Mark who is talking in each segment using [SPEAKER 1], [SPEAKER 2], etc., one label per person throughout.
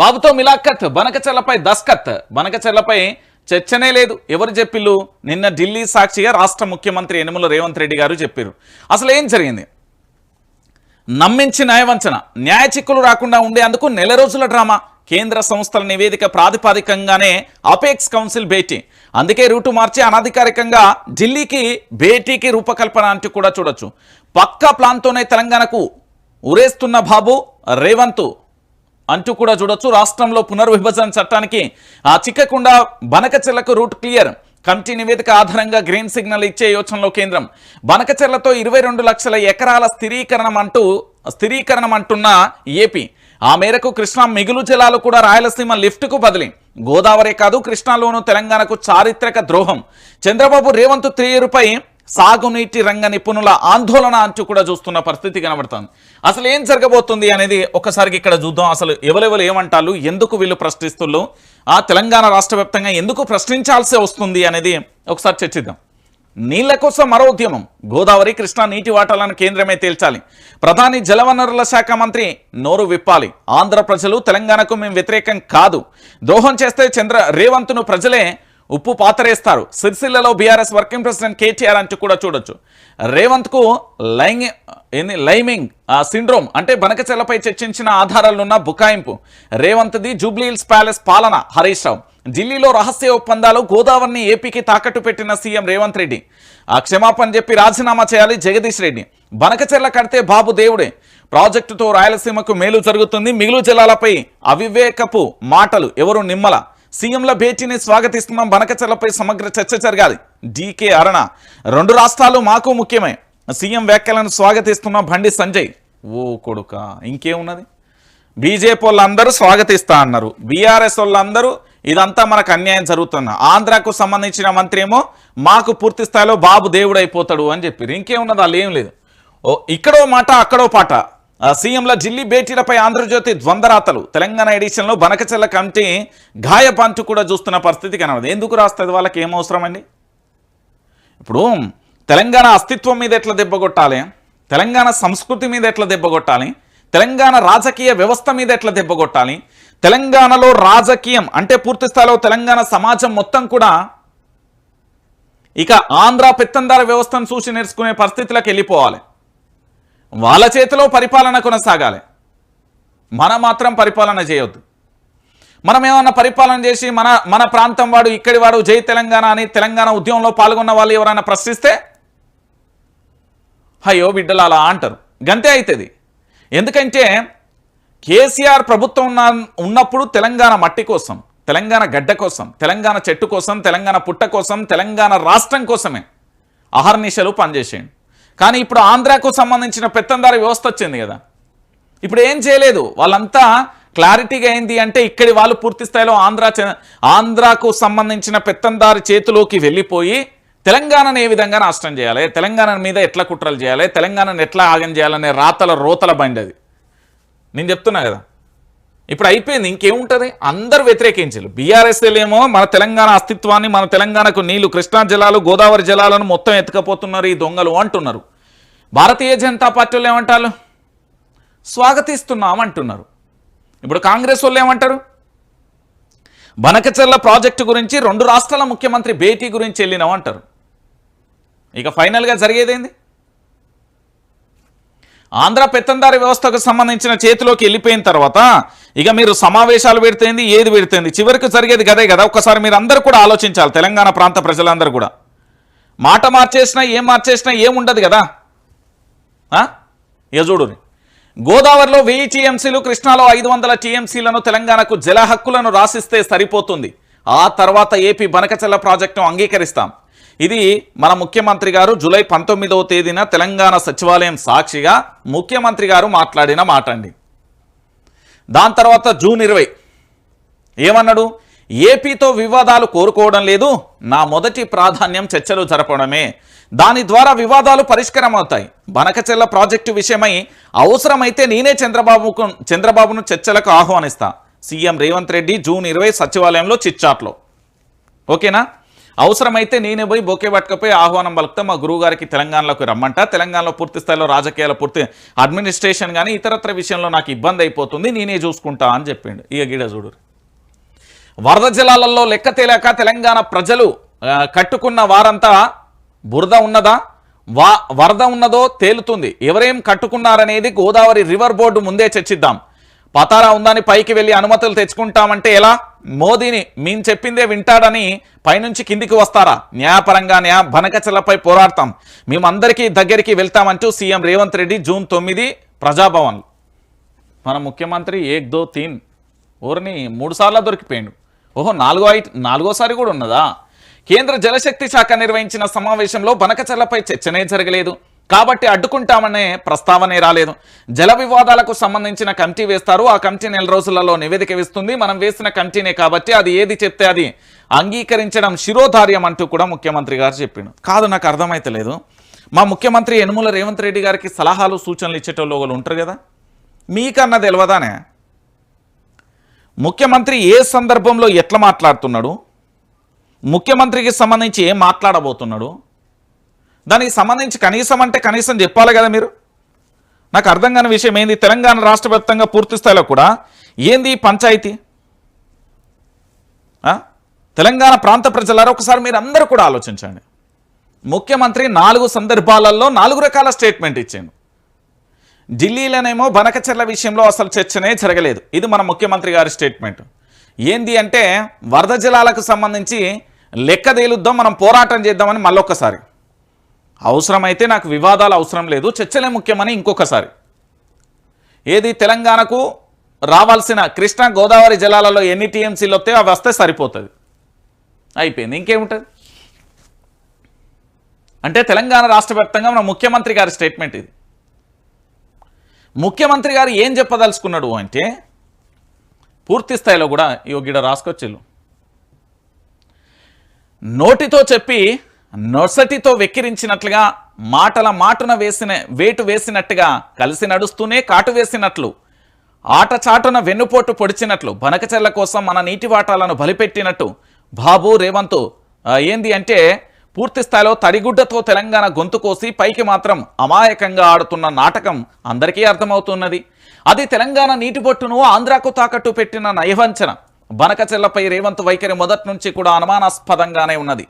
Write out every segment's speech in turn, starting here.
[SPEAKER 1] బాబుతో మిలాఖత్ బనకచెర్లపై దస్కత్ బనకచెర్లపై చర్చనే లేదు. ఎవరు చెప్పిల్లు? నిన్న ఢిల్లీ సాక్షిగా రాష్ట్ర ముఖ్యమంత్రి యనుమల రేవంత్ రెడ్డి గారు చెప్పారు అసలు ఏం జరిగింది? నమ్మించి న్యాయవంచన న్యాయ చిక్కులు రాకుండా ఉండేందుకు నెల రోజుల డ్రామా. కేంద్ర సంస్థల నివేదిక ప్రాతిపాదికంగానే అపెక్స్ కౌన్సిల్ భేటీ. అందుకే రూటు మార్చి అనధికారికంగా ఢిల్లీకి భేటీకి రూపకల్పన అంటూ కూడా చూడొచ్చు. పక్కా ప్లాన్తోనే తెలంగాణకు ఉరేస్తున్న బాబు రేవంత్ అంటూ కూడా చూడొచ్చు. రాష్ట్రంలో పునర్విభజన చట్టానికి ఆ చిక్కకుండా బనకచెల్లకు రూట్ క్లియర్. కమిటీ నివేదిక ఆధారంగా గ్రీన్ సిగ్నల్ ఇచ్చే యోచనలో కేంద్రం. బనకచెర్లతో ఇరవై రెండు లక్షల ఎకరాల స్థిరీకరణం అంటూ స్థిరీకరణం అంటున్న ఏపీ. ఆ మేరకు కృష్ణా మిగులు జలాలు కూడా రాయలసీమ లిఫ్ట్కు బదిలీ. గోదావరి కాదు కృష్ణాలోను తెలంగాణకు చారిత్రక ద్రోహం. చంద్రబాబు రేవంత్ త్రీయరుపై సాగునీటి రంగ నిపుణుల ఆందోళన అంటూ కూడా చూస్తున్న పరిస్థితి కనబడుతుంది. అసలు ఏం జరగబోతుంది అనేది ఒకసారికి ఇక్కడ చూద్దాం. అసలు ఎవరెవరు ఏమంటారు ఎందుకు వీళ్ళు ప్రశ్నిస్తుళ్ళు? ఆ తెలంగాణ రాష్ట్ర వ్యాప్తంగా ఎందుకు ప్రశ్నించాల్సి వస్తుంది అనేది ఒకసారి చర్చిద్దాం. నీళ్ళ కోసం మరో ఉద్యమం. గోదావరి కృష్ణా నీటి వాటాలను కేంద్రమే తేల్చాలి. ప్రధాని జలవనరుల శాఖ మంత్రి నోరు విప్పాలి. ఆంధ్ర ప్రజలు తెలంగాణకు మేము వ్యతిరేకం కాదు. ద్రోహం చేస్తే చంద్ర రేవంత్ను ప్రజలే ఉప్పు పాతరేస్తారు. సిరిసిల్లలో బీఆర్ఎస్ వర్కింగ్ ప్రెసిడెంట్ కేటీఆర్ అంటూ కూడా చూడొచ్చు. రేవంత్కు లైంగ్ ఏంది లైమింగ్ సిండ్రోమ్ అంటే బనకచెల్లపై చర్చించిన ఆధారాలున్న బుకాయింపు. రేవంత్ది జూబ్లీహిల్స్ ప్యాలెస్ పాలన హరీష్ రావు. ఢిల్లీలో రహస్య ఒప్పందాలు గోదావరిని ఏపీకి తాకట్టు పెట్టిన సీఎం రేవంత్ రెడ్డి. ఆ క్షమాపణ చెప్పి రాజీనామా చేయాలి జగదీష్ రెడ్డి. బనకచెర్ల కడితే బాబు దేవుడే. ప్రాజెక్టుతో రాయలసీమకు మేలు జరుగుతుంది మిగులు జలాలపై అవివేకపు మాటలు ఎవరు నిమ్మల. సీఎంల భేటీని స్వాగతిస్తున్నాం. బనకచర్లపై సమగ్ర చర్చ జరగాలి. డీకే అరుణ. రెండు రాష్ట్రాలు మాకు ముఖ్యమే. సీఎం వ్యాఖ్యలను స్వాగతిస్తున్న బండి సంజయ్. ఓ కొడుక. ఇంకేమున్నది? బీజేపీ వాళ్ళందరూ స్వాగతిస్తా అన్నారు. బీఆర్ఎస్ వాళ్ళందరూ ఇదంతా మనకు అన్యాయం జరుగుతున్న. ఆంధ్రాకు సంబంధించిన మంత్రి ఏమో మాకు పూర్తి స్థాయిలో బాబు దేవుడు అయిపోతాడు అని చెప్పారు. ఇంకేమున్నది? వాళ్ళు ఏం లేదు. ఓ ఇక్కడో మాట అక్కడో పాట. సీఎంల ఢిల్లీ భేటీలపై ఆంధ్రజ్యోతి ద్వంద్వరాతలు. తెలంగాణ ఎడిషన్లో బనకచెల్ల కమిటీ గాయపంచు కూడా చూస్తున్న పరిస్థితి కనబడదు. ఎందుకు రాస్తుంది వాళ్ళకి? ఏమవసరమండి ఇప్పుడు తెలంగాణ అస్తిత్వం మీద ఎట్లా దెబ్బ కొట్టాలి? తెలంగాణ సంస్కృతి మీద ఎట్లా దెబ్బ కొట్టాలి? తెలంగాణ రాజకీయ వ్యవస్థ మీద ఎట్లా దెబ్బ కొట్టాలి? తెలంగాణలో రాజకీయం అంటే పూర్తి స్థాయిలో తెలంగాణ సమాజం మొత్తం కూడా ఇక ఆంధ్ర పెత్తందార వ్యవస్థను చూసి నేర్చుకునే పరిస్థితులకు వెళ్ళిపోవాలి. వాళ్ళ చేతిలో పరిపాలన కొనసాగాలి. మనం మాత్రం పరిపాలన చేయొద్దు. మనం ఏమన్నా పరిపాలన చేసి మన మన ప్రాంతం వాడు ఇక్కడి వాడు జై తెలంగాణ అని తెలంగాణ ఉద్యమంలో పాల్గొన్న వాళ్ళు ఎవరైనా ప్రశ్నిస్తే అయ్యో బిడ్డలు అలా అంటారు. గంతే అవుతుంది ఎందుకంటే కేసీఆర్ ప్రభుత్వం ఉన్న ఉన్నప్పుడు తెలంగాణ మట్టి కోసం తెలంగాణ గడ్డ కోసం తెలంగాణ చెట్టు కోసం తెలంగాణ పుట్ట కోసం తెలంగాణ రాష్ట్రం కోసమే అహర్నిశలు పనిచేసేయండి. కానీ ఇప్పుడు ఆంధ్రాకు సంబంధించిన పెత్తందారి వ్యవస్థ వచ్చింది కదా. ఇప్పుడు ఏం చేయలేదు? వాళ్ళంతా క్లారిటీగా ఏంది అంటే ఇక్కడి వాళ్ళు పూర్తి స్థాయిలో ఆంధ్ర ఆంధ్రాకు సంబంధించిన పెత్తందారి చేతిలోకి వెళ్ళిపోయి తెలంగాణను ఏ విధంగా నాశనం చేయాలి? తెలంగాణ మీద ఎట్లా కుట్రలు చేయాలి? తెలంగాణను ఎట్లా ఆగం చేయాలనే రాతల రోతల బండి అది. నేను చెప్తున్నా కదా. ఇప్పుడు అయిపోయింది ఇంకేముంటుంది? అందరు వ్యతిరేకించారు. బీఆర్ఎస్ ఏమో మన తెలంగాణ అస్తిత్వాన్ని మన తెలంగాణకు నీళ్ళు కృష్ణా జలాలు గోదావరి జలాలను మొత్తం ఎత్తుకపోతున్నారు ఈ దొంగలు అంటున్నారు. భారతీయ జనతా పార్టీలు ఏమంటారు? స్వాగతిస్తున్నాం అంటున్నారు ఇప్పుడు కాంగ్రెస్ వాళ్ళు ఏమంటారు? బనకచెర్ల ప్రాజెక్టు గురించి రెండు రాష్ట్రాల ముఖ్యమంత్రి భేటీ గురించి వెళ్ళినాం అంటారు ఇక ఫైనల్గా జరిగేదేంది? ఆంధ్ర పెత్తందారి వ్యవస్థకు సంబంధించిన చేతిలోకి వెళ్ళిపోయిన తర్వాత ఇక మీరు సమావేశాలు పెడితేంది ఏది పెడితేంది? చివరికి జరిగేది కదే కదా ఒక్కసారి మీరు అందరూ కూడా ఆలోచించాలి తెలంగాణ ప్రాంత ప్రజలందరూ కూడా. మాట మార్చేసినా ఏం మార్చేసినా ఏముండదు కదా ఆ? ఇక చూడు. గోదావరిలో వెయ్యి టీఎంసీలు కృష్ణాలో ఐదు వందల టీఎంసీలను తెలంగాణకు జల హక్కులను రాసిస్తే సరిపోతుంది. ఆ తర్వాత ఏపీ బనకచెల్ల ప్రాజెక్టును అంగీకరిస్తాం. ఇది మన ముఖ్యమంత్రి గారు జూలై పంతొమ్మిదవ తేదీన తెలంగాణ సచివాలయం సాక్షిగా ముఖ్యమంత్రి గారు మాట్లాడిన మాట అండి దాని తర్వాత జూన్ ఇరవై. ఏమన్నాడు? ఏపీతో వివాదాలు కోరుకోవడం లేదు నా మొదటి ప్రాధాన్యం చర్చలు జరపడమే. దాని ద్వారా వివాదాలు పరిష్కారం అవుతాయి బనకచెల్ల ప్రాజెక్టు విషయమై అవసరమైతే నేనే చంద్రబాబుకు చంద్రబాబును చర్చలకు ఆహ్వానిస్తా. సీఎం రేవంత్ రెడ్డి జూన్ ఇరవై సచివాలయంలో చిట్చాట్లో. ఓకేనా? అవసరమైతే నేనే పోయి బొకే పట్టుకపోయి ఆహ్వానం పలుకుతా మా గురువు గారికి తెలంగాణలోకి రమ్మంట. తెలంగాణలో పూర్తి స్థాయిలో రాజకీయాల పూర్తి అడ్మినిస్ట్రేషన్ కానీ ఇతరత్ర విషయంలో నాకు ఇబ్బంది అయిపోతుంది నేనే చూసుకుంటా అని చెప్పిండు. ఇక గిడ చూడు. వరద జలాలలో లెక్క తేలాక తెలంగాణ ప్రజలు కట్టుకున్న వారంతా బురద ఉన్నదా? వా వరద ఉన్నదో తేలుతుంది. ఎవరేం కట్టుకున్నారనేది గోదావరి రివర్ బోర్డు ముందే చర్చిద్దాం. పతారా ఉందని పైకి వెళ్ళి అనుమతులు తెచ్చుకుంటామంటే ఎలా? మోదీని మేము చెప్పిందే వింటాడని పైనుంచి కిందికి వస్తారా? న్యాయపరంగా న్యాయ బనకచలపై పోరాడతాం. మేమందరికీ దగ్గరికి వెళ్తామంటూ సీఎం రేవంత్ రెడ్డి జూన్ తొమ్మిది ప్రజాభవన్ మన ముఖ్యమంత్రి ఏక్ దో తీన్ ఊరిని మూడుసార్లు దొరికిపోయాడు. ఓహో నాలుగో నాలుగోసారి కూడా ఉన్నదా? కేంద్ర జలశక్తి శాఖ నిర్వహించిన సమావేశంలో బనకచర్లపై చర్చనే జరగలేదు. కాబట్టి అడ్డుకుంటామనే ప్రస్తావనే రాలేదు. జల వివాదాలకు సంబంధించిన కమిటీ వేస్తారు. ఆ కమిటీ నెల రోజులలో నివేదిక ఇస్తుంది. మనం వేసిన కమిటీనే కాబట్టి అది ఏది చెప్తే అది అంగీకరించడం శిరోధార్యం అంటూ కూడా ముఖ్యమంత్రి గారు చెప్పిండు. కాదు నాకు అర్థమైతలేదు మా ముఖ్యమంత్రి యనుమల రేవంత్ రెడ్డి గారికి సలహాలు సూచనలు ఇచ్చేటోళ్ళు ఒకళ్ళు ఉంటారు కదా? మీకన్నా తెలియదానే? ముఖ్యమంత్రి ఏ సందర్భంలో ఎట్లా మాట్లాడుతున్నాడు? ముఖ్యమంత్రికి సంబంధించి ఏం మాట్లాడబోతున్నాడు? దానికి సంబంధించి కనీసం అంటే కనీసం చెప్పాలి కదా మీరు? నాకు అర్థం కాని విషయం ఏంది? తెలంగాణ రాష్ట్ర వ్యాప్తంగా పూర్తి స్థాయిలో కూడా ఏంది పంచాయతీ? తెలంగాణ ప్రాంత ప్రజలారా ఒకసారి మీరు అందరూ కూడా ఆలోచించండి. ముఖ్యమంత్రి నాలుగు సందర్భాలలో నాలుగు రకాల స్టేట్మెంట్ ఇచ్చాను ఢిల్లీలోనేమో బనకచెర్ల విషయంలో అసలు చర్చనే జరగలేదు. ఇది మన ముఖ్యమంత్రి గారి స్టేట్మెంట్. ఏంది అంటే వరద జలాలకు సంబంధించి లెక్క తేలుద్దాం మనం పోరాటం చేద్దామని మళ్ళొక్కసారి. అవసరమైతే నాకు వివాదాలు అవసరం లేదు చర్చలే ముఖ్యమని ఇంకొకసారి. ఏది తెలంగాణకు రావాల్సిన కృష్ణా గోదావరి జలాలలో ఎన్ని టీఎంసీలు వస్తే అవి వస్తే సరిపోతుంది. అయిపోయింది ఇంకేముంటుంది? అంటే తెలంగాణ రాష్ట్ర వ్యాప్తంగా మన ముఖ్యమంత్రి గారి స్టేట్మెంట్ ఇది. ముఖ్యమంత్రి గారు ఏం చెప్పదలుచుకున్నాడు అంటే పూర్తి స్థాయిలో కూడా యోగిడ రాసుకొచ్చిల్లు నోటితో చెప్పి నొసటితో వెక్కిరించినట్లుగా మాటల మాటున వేసిన వేటు వేసినట్టుగా కలిసి నడుస్తూనే కాటు వేసినట్లు ఆటచాటన వెన్నుపోటు పొడిచినట్లు బనకచెర్ల కోసం మన నీటి వాటాలను బలిపెట్టినట్టు బాబు రేవంత్ ఏంది అంటే పూర్తి స్థాయిలో తడిగుడ్డతో తెలంగాణ గొంతు కోసి పైకి మాత్రం అమాయకంగా ఆడుతున్న నాటకం అందరికీ అర్థమవుతున్నది. అది తెలంగాణ నీటి బొట్టును ఆంధ్రాకు తాకట్టు పెట్టిన నయవంచన. బనకచెల్లపై రేవంత్ వైఖరి మొదటి నుంచి కూడా అనుమానాస్పదంగానే ఉన్నది.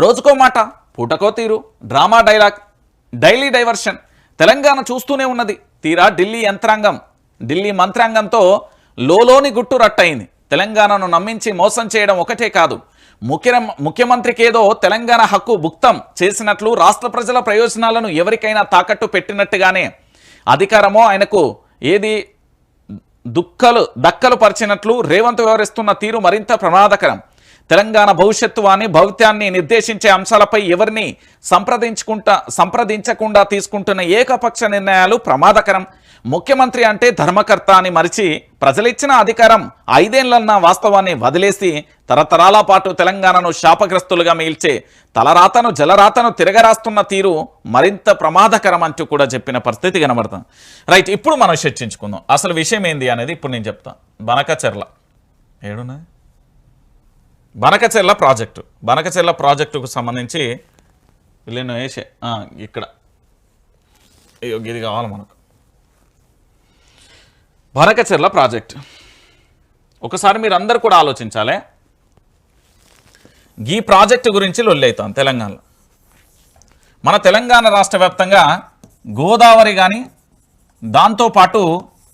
[SPEAKER 1] రోజుకో మాట పూటకో తీరు drama dialogue daily diversion. Telangana చూస్తూనే ఉన్నది. తీరా ఢిల్లీ యంత్రాంగం. ఢిల్లీ మంత్రాంగంతో లోలోని గుట్టు రట్టయింది. తెలంగాణను నమ్మించి మోసం చేయడం ఒకటే కాదు. ముఖ్య ముఖ్యమంత్రికి ఏదో తెలంగాణ హక్కు భుక్తం చేసినట్లు రాష్ట్ర ప్రజల ప్రయోజనాలను ఎవరికైనా తాకట్టు పెట్టినట్టుగానే అధికారమో ఆయనకు ఏది దుక్కలు దక్కలు పరిచినట్లు రేవంత్ వ్యవహరిస్తున్న తీరు మరింత ప్రమాదకరం. తెలంగాణ భవిష్యత్తు వాని భవిత్యాన్ని నిర్దేశించే అంశాలపై ఎవరిని సంప్రదించుకుంటా సంప్రదించకుండా తీసుకుంటున్న ఏకపక్ష నిర్ణయాలు ప్రమాదకరం. ముఖ్యమంత్రి అంటే ధర్మకర్త అని మరిచి ప్రజలిచ్చిన అధికారం ఐదేళ్ళన్న వాస్తవాన్ని వదిలేసి తరతరాల పాటు తెలంగాణను శాపగ్రస్తులుగా మిగిల్చే తలరాతను జలరాతను తిరగరాస్తున్న తీరు మరింత ప్రమాదకరం అంటూ కూడా చెప్పిన పరిస్థితి కనబడుతుంది. రైట్ ఇప్పుడు మనం చర్చించుకుందాం. అసలు విషయం ఏంది అనేది ఇప్పుడు నేను చెప్తాను బనకచెర్ల. ఏడున్నాయి? బనకచెర్ల ప్రాజెక్టు. బనకచెర్ల ప్రాజెక్టుకు సంబంధించి నేను వేసే ఇక్కడ. ఇది కావాలి మనకు? బనకచెర్ల ప్రాజెక్ట్. ఒకసారి మీరందరూ కూడా ఆలోచించాలి. ఈ ప్రాజెక్టు గురించి లొల్లైతాం తెలంగాణలో. మన తెలంగాణ రాష్ట్ర వ్యాప్తంగా గోదావరి కానీ దాంతోపాటు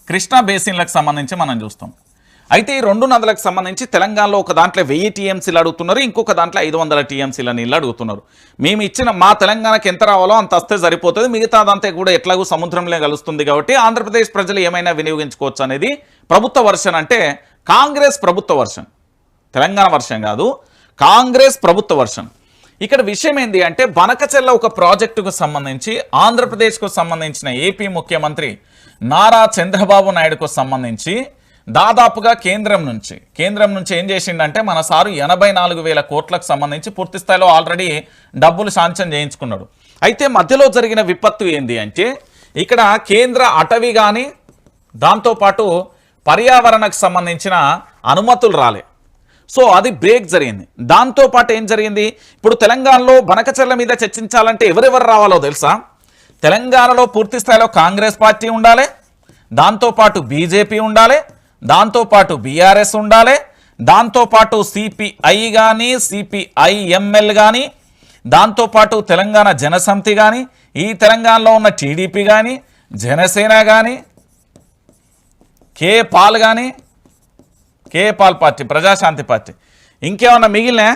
[SPEAKER 1] కృష్ణా బేసిన్లకు సంబంధించి మనం చూస్తాం. అయితే ఈ రెండు నదులకు సంబంధించి తెలంగాణలో ఒక దాంట్లో వెయ్యి టీఎంసీలు అడుగుతున్నారు ఇంకొక దాంట్లో ఐదు వందల టీఎంసీల నీళ్ళు అడుగుతున్నారు. మేము ఇచ్చిన మా తెలంగాణకి ఎంత రావాలో అంత వస్తే సరిపోతుంది. మిగతాదంతా కూడా ఎట్లాగూ సముద్రంలో కలుస్తుంది కాబట్టి ఆంధ్రప్రదేశ్ ప్రజలు ఏమైనా వినియోగించుకోవచ్చు అనేది ప్రభుత్వ వర్షన్ అంటే కాంగ్రెస్ ప్రభుత్వ వర్షన్. తెలంగాణ వర్షం కాదు కాంగ్రెస్ ప్రభుత్వ వర్షన్. ఇక్కడ విషయం ఏంటి అంటే బనకచెల్ల ఒక ప్రాజెక్టుకు సంబంధించి ఆంధ్రప్రదేశ్కు సంబంధించిన ఏపీ ముఖ్యమంత్రి నారా చంద్రబాబు నాయుడుకు సంబంధించి దాదాపుగా కేంద్రం నుంచి. కేంద్రం నుంచి ఏం చేసిండంటే మన సారు ఎనభై నాలుగు వేల కోట్లకు సంబంధించి పూర్తి స్థాయిలో ఆల్రెడీ డబ్బులు శాంక్షన్ చేయించుకున్నాడు. అయితే మధ్యలో జరిగిన విపత్తు ఏంది అంటే ఇక్కడ కేంద్ర అటవీ కానీ దాంతోపాటు పర్యావరణకు సంబంధించిన అనుమతులు రాలే. సో అది బ్రేక్ జరిగింది. దాంతోపాటు ఏం జరిగింది? ఇప్పుడు తెలంగాణలో బనకచర్ల మీద చర్చించాలంటే ఎవరెవరు రావాలో తెలుసా? తెలంగాణలో పూర్తి స్థాయిలో కాంగ్రెస్ పార్టీ ఉండాలి. దాంతోపాటు బీజేపీ ఉండాలి. దాంతోపాటు బీఆర్ఎస్ ఉండాలి దాంతోపాటు సిపిఐ కానీ సిపిఐఎంఎల్ కానీ దాంతోపాటు తెలంగాణ జనసమితి కానీ ఈ తెలంగాణలో ఉన్న టీడీపీ కానీ జనసేన కానీ కే పాల్ కానీ K Paul party Prajashanti party. ఇంకేమన్నా మిగిలినా?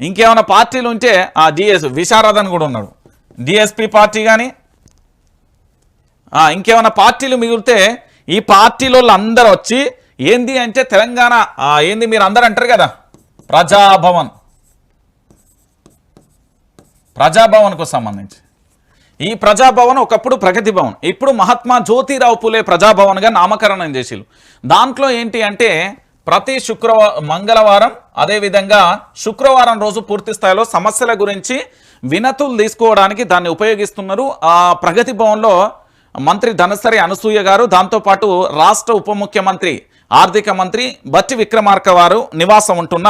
[SPEAKER 1] ఇంకేమైనా పార్టీలు ఉంటే ఆ డిఎస్ విశారదన్ కూడా ఉన్నాడు. డిఎస్పి పార్టీ కానీ ఇంకేమైనా పార్టీలు మిగిలితే ఈ పార్టీలో అందరూ వచ్చి ఏంది అంటే తెలంగాణ ఏంది మీరు అందరు అంటారు కదా ప్రజాభవన్. ప్రజాభవన్కు సంబంధించి. ఈ ప్రజాభవన్ ఒకప్పుడు ప్రగతి భవన్ ఇప్పుడు మహాత్మా జ్యోతిరావు పులే ప్రజాభవన్గా నామకరణం చేసిరు దాంట్లో ఏంటి అంటే ప్రతి శుక్రవారం మంగళవారం అదేవిధంగా శుక్రవారం రోజు పూర్తి స్థాయిలో సమస్యల గురించి వినతులు తీసుకోవడానికి దాన్ని ఉపయోగిస్తున్నారు. ఆ ప్రగతి భవన్లో మంత్రి ధనసరి అనసూయ గారు దాంతోపాటు రాష్ట్ర ఉప ముఖ్యమంత్రి ఆర్థిక మంత్రి బట్టి విక్రమార్క వారు నివాసం ఉంటున్న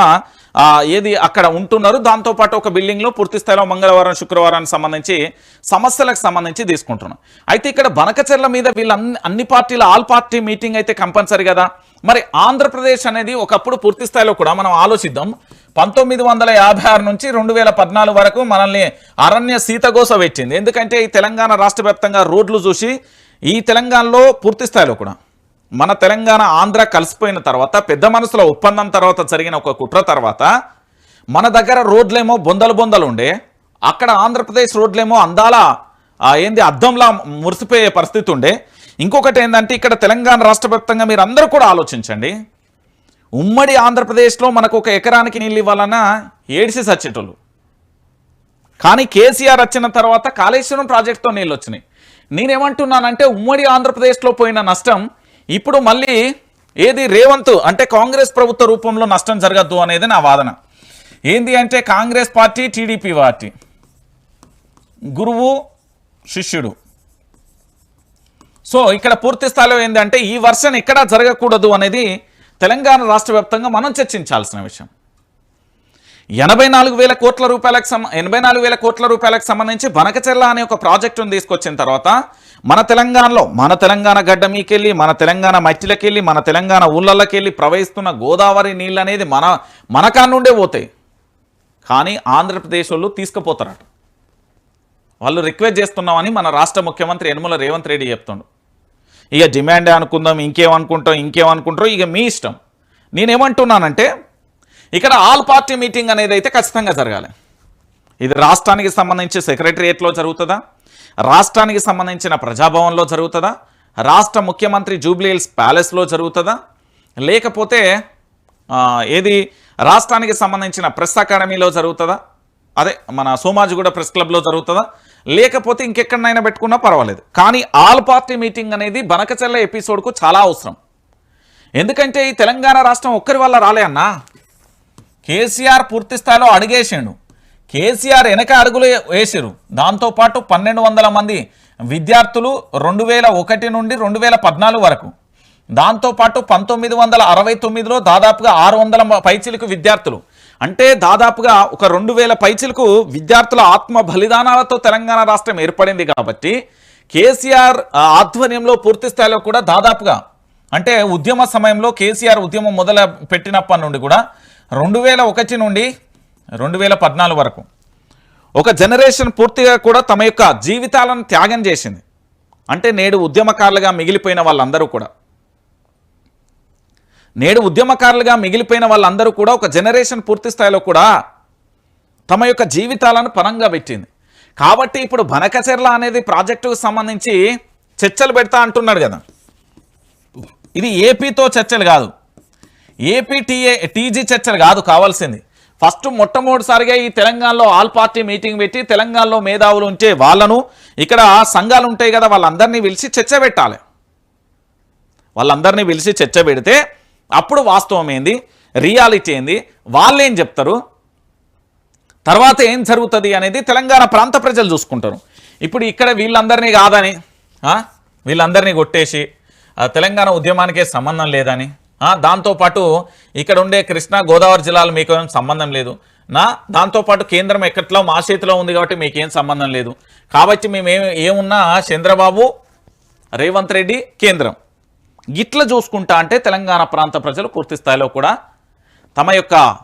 [SPEAKER 1] ఏది అక్కడ ఉంటున్నారు దాంతోపాటు ఒక బిల్డింగ్లో పూర్తి స్థాయిలో మంగళవారం శుక్రవారానికి సంబంధించి సమస్యలకు సంబంధించి తీసుకుంటున్నాం. అయితే ఇక్కడ బనకచెర్ల మీద వీళ్ళ అన్ని అన్ని పార్టీల ఆల్ పార్టీ మీటింగ్ అయితే కంపల్సరీ కదా? మరి ఆంధ్రప్రదేశ్ అనేది ఒకప్పుడు పూర్తి స్థాయిలో కూడా మనం ఆలోచిద్దాం పంతొమ్మిది వందల యాభై ఆరు నుంచి రెండు వేల పద్నాలుగు వరకు మనల్ని అరణ్య సీతగోస పెట్టింది. ఎందుకంటే ఈ తెలంగాణ రాష్ట్ర రోడ్లు చూసి ఈ తెలంగాణలో పూర్తి స్థాయిలో కూడా మన తెలంగాణ ఆంధ్ర కలిసిపోయిన తర్వాత పెద్ద మనసుల ఒప్పందం తర్వాత జరిగిన ఒక కుట్ర తర్వాత మన దగ్గర రోడ్లేమో బొందలు బొందలు ఉండే అక్కడ ఆంధ్రప్రదేశ్ రోడ్లేమో అందాల ఏంది అద్దంలా మురిసిపోయే పరిస్థితి ఉండే. ఇంకొకటి ఏంటంటే ఇక్కడ తెలంగాణ రాష్ట్ర వ్యాప్తంగా మీరు అందరూ కూడా ఆలోచించండి. ఉమ్మడి ఆంధ్రప్రదేశ్లో మనకు ఒక ఎకరానికి నీళ్ళు ఇవ్వాలన్నా ఏడిసి సచ్చేటోళ్ళు. కానీ కేసీఆర్ వచ్చిన తర్వాత కాళేశ్వరం ప్రాజెక్టుతో నీళ్ళు వచ్చినాయి. నేనేమంటున్నానంటే ఉమ్మడి ఆంధ్రప్రదేశ్లో పోయిన నష్టం ఇప్పుడు మళ్ళీ ఏది రేవంత్ అంటే కాంగ్రెస్ ప్రభుత్వ రూపంలో నష్టం జరగద్దు అనేది నా వాదన. ఏంది అంటే కాంగ్రెస్ పార్టీ టీడీపీ పార్టీ. గురువు శిష్యుడు. సో ఇక్కడ పూర్తి స్థాయిలో ఏంటంటే ఈ వర్షన్ ఇక్కడ జరగకూడదు అనేది తెలంగాణ రాష్ట్ర వ్యాప్తంగా మనం చర్చించాల్సిన విషయం. ఎనభై నాలుగు వేల కోట్ల రూపాయలకు సమ ఎనభై నాలుగు వేల కోట్ల రూపాయలకు సంబంధించి వనకచెల్ల అనే ఒక ప్రాజెక్టును తీసుకొచ్చిన తర్వాత మన తెలంగాణలో మన తెలంగాణ గడ్డ మీకెళ్ళి మన తెలంగాణ మట్టిలకెళ్ళి మన తెలంగాణ ఊళ్ళకెళ్ళి ప్రవహిస్తున్న గోదావరి నీళ్ళు అనేది మన మన కానుండే పోతాయి. కానీ ఆంధ్రప్రదేశ్ వాళ్ళు తీసుకుపోతారట. వాళ్ళు రిక్వెస్ట్ చేస్తున్నామని మన రాష్ట్ర ముఖ్యమంత్రి యనమల రేవంత్ రెడ్డి చెప్తుండు. ఇక డిమాండ్ అనుకుందాం ఇంకేమనుకుంటాం ఇంకేమనుకుంటారో ఇక మీ ఇష్టం. నేనేమంటున్నానంటే ఇక్కడ ఆల్ పార్టీ మీటింగ్ అనేది అయితే ఖచ్చితంగా జరగాలి. ఇది రాష్ట్రానికి సంబంధించి సెక్రటరియట్లో జరుగుతుందా? రాష్ట్రానికి సంబంధించిన ప్రజాభవన్లో జరుగుతుందా? రాష్ట్ర ముఖ్యమంత్రి జూబ్లీహిల్స్ ప్యాలెస్లో జరుగుతుందా? లేకపోతే ఏది రాష్ట్రానికి సంబంధించిన ప్రెస్ అకాడమీలో జరుగుతుందా? అదే మన సోమాజిగూడ ప్రెస్ క్లబ్లో జరుగుతుందా? లేకపోతే ఇంకెక్కడనైనా పెట్టుకున్నా పర్వాలేదు. కానీ ఆల్ పార్టీ మీటింగ్ అనేది బనకచెల్ల ఎపిసోడ్కు చాలా అవసరం. ఎందుకంటే ఈ తెలంగాణ రాష్ట్రం ఒక్కరి వల్ల రాలే అన్నా. కేసీఆర్ పూర్తి స్థాయిలో అడిగేసిండు కేసీఆర్ వెనక అడుగులు వేసిరు దాంతోపాటు పన్నెండు వందల మంది విద్యార్థులు రెండు వేల ఒకటి నుండి రెండు వేల పద్నాలుగు వరకు. దాంతోపాటు పంతొమ్మిది వందల అరవై తొమ్మిదిలో దాదాపుగా ఆరు వందల పైచిలకు విద్యార్థులు. అంటే దాదాపుగా ఒక రెండు వేల పైచిలకు విద్యార్థుల ఆత్మ బలిదానాలతో తెలంగాణ రాష్ట్రం ఏర్పడింది కాబట్టి కేసీఆర్ ఆధ్వర్యంలో పూర్తి స్థాయిలో కూడా దాదాపుగా అంటే ఉద్యమ సమయంలో కేసీఆర్ ఉద్యమం మొదలు పెట్టినప్పటి నుండి కూడా రెండు వేల ఒకటి నుండి రెండు వేల పద్నాలుగు వరకు ఒక జనరేషన్ పూర్తిగా కూడా తమ యొక్క జీవితాలను త్యాగం చేసింది. అంటే నేడు ఉద్యమకారులుగా మిగిలిపోయిన వాళ్ళందరూ కూడా. నేడు ఉద్యమకారులుగా మిగిలిపోయిన వాళ్ళందరూ కూడా ఒక జనరేషన్ పూర్తి స్థాయిలో కూడా తమ యొక్క జీవితాలను పరంగా పెట్టింది. కాబట్టి ఇప్పుడు బనకచెర్ల అనేది ప్రాజెక్టుకు సంబంధించి చర్చలు పెడతా అంటున్నాడు కదా. ఇది ఏపీతో చర్చలు కాదు. ఏపీటీఏ టీజీ చర్చలు కాదు కావాల్సింది. ఫస్ట్ మొట్టమొదటిసారిగా ఈ తెలంగాణలో ఆల్ పార్టీ మీటింగ్ పెట్టి తెలంగాణలో మేధావులు ఉంటే వాళ్ళను ఇక్కడ సంఘాలు ఉంటాయి కదా వాళ్ళందరినీ పిలిచి చర్చ పెట్టాలి. వాళ్ళందరినీ పిలిచి చర్చ పెడితే అప్పుడు వాస్తవం ఏంది? రియాలిటీ ఏంది? వాళ్ళేం చెప్తారు? తర్వాత ఏం జరుగుతుంది అనేది తెలంగాణ ప్రాంత ప్రజలు చూసుకుంటారు. ఇప్పుడు ఇక్కడ వీళ్ళందరినీ కాదని వీళ్ళందరినీ కొట్టేసి తెలంగాణ ఉద్యమానికే సంబంధం లేదని దాంతోపాటు ఇక్కడ ఉండే కృష్ణా గోదావరి జిల్లాలు మీకు సంబంధం లేదు. నా దాంతోపాటు కేంద్రం ఎక్కట్లో మా చేతిలో ఉంది కాబట్టి మీకేం సంబంధం లేదు. కాబట్టి మేము ఏమున్నా చంద్రబాబు రేవంత్ రెడ్డి కేంద్రం. ఇట్లా చూసుకుంటా అంటే తెలంగాణ ప్రాంత ప్రజలు పూర్తి స్థాయిలో కూడా తమ యొక్క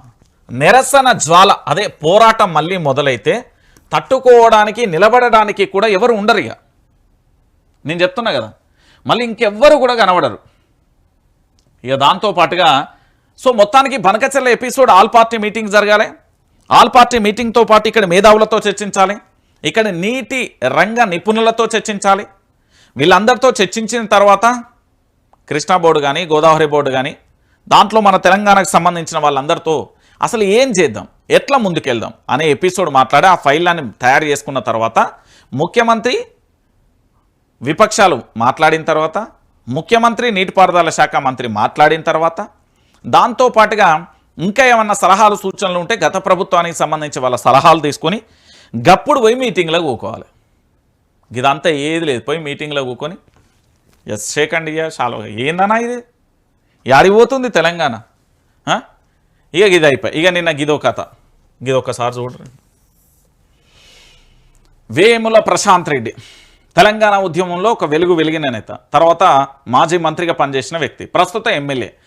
[SPEAKER 1] నిరసన జ్వాల అదే పోరాటం మళ్ళీ మొదలైతే తట్టుకోవడానికి నిలబడడానికి కూడా ఎవరు ఉండరు ఇక. నేను చెప్తున్నా కదా. మళ్ళీ ఇంకెవ్వరు కూడా కనబడరు. ఇక దాంతో పాటుగా సో మొత్తానికి Banakacherla episode all party meeting జరగాలి. ఆల్ పార్టీ మీటింగ్తో పాటు ఇక్కడ మేధావులతో చర్చించాలి. ఇక్కడ నీటి రంగ నిపుణులతో చర్చించాలి. వీళ్ళందరితో చర్చించిన తర్వాత కృష్ణా బోర్డు కానీ గోదావరి బోర్డు కానీ దాంట్లో మన తెలంగాణకు సంబంధించిన వాళ్ళందరితో అసలు ఏం చేద్దాం? ఎట్లా ముందుకెళ్దాం? అనే ఎపిసోడ్ మాట్లాడి ఆ ఫైళ్ళని తయారు చేసుకున్న తర్వాత ముఖ్యమంత్రి విపక్షాలు మాట్లాడిన తర్వాత ముఖ్యమంత్రి నీటిపారుదల శాఖ మంత్రి మాట్లాడిన తర్వాత దాంతో పాటుగా ఇంకా ఏమన్నా సలహాలు సూచనలు ఉంటే గత ప్రభుత్వానికి సంబంధించి వాళ్ళ సలహాలు తీసుకొని గప్పుడు పోయి మీటింగ్లో కూకోవాలి ఇదంతా ఏది లేదు. పోయి మీటింగ్లో కూకొని ఎస్ షేకండి ఇక చాలా ఏందన్నా ఇది యాడిపోతుంది తెలంగాణ. ఆ? ఇక ఇది అయిపోయి ఇక నిన్న గిదో కథ. గిదొక్కసారి చూడరు. వేముల ప్రశాంత్ రెడ్డి. తెలంగాణ ఉద్యమంలో ఒక వెలుగు వెలిగిన నేత. తర్వాత మాజీ మంత్రిగా పనిచేసిన వ్యక్తి. ప్రస్తుత ఎమ్మెల్యే.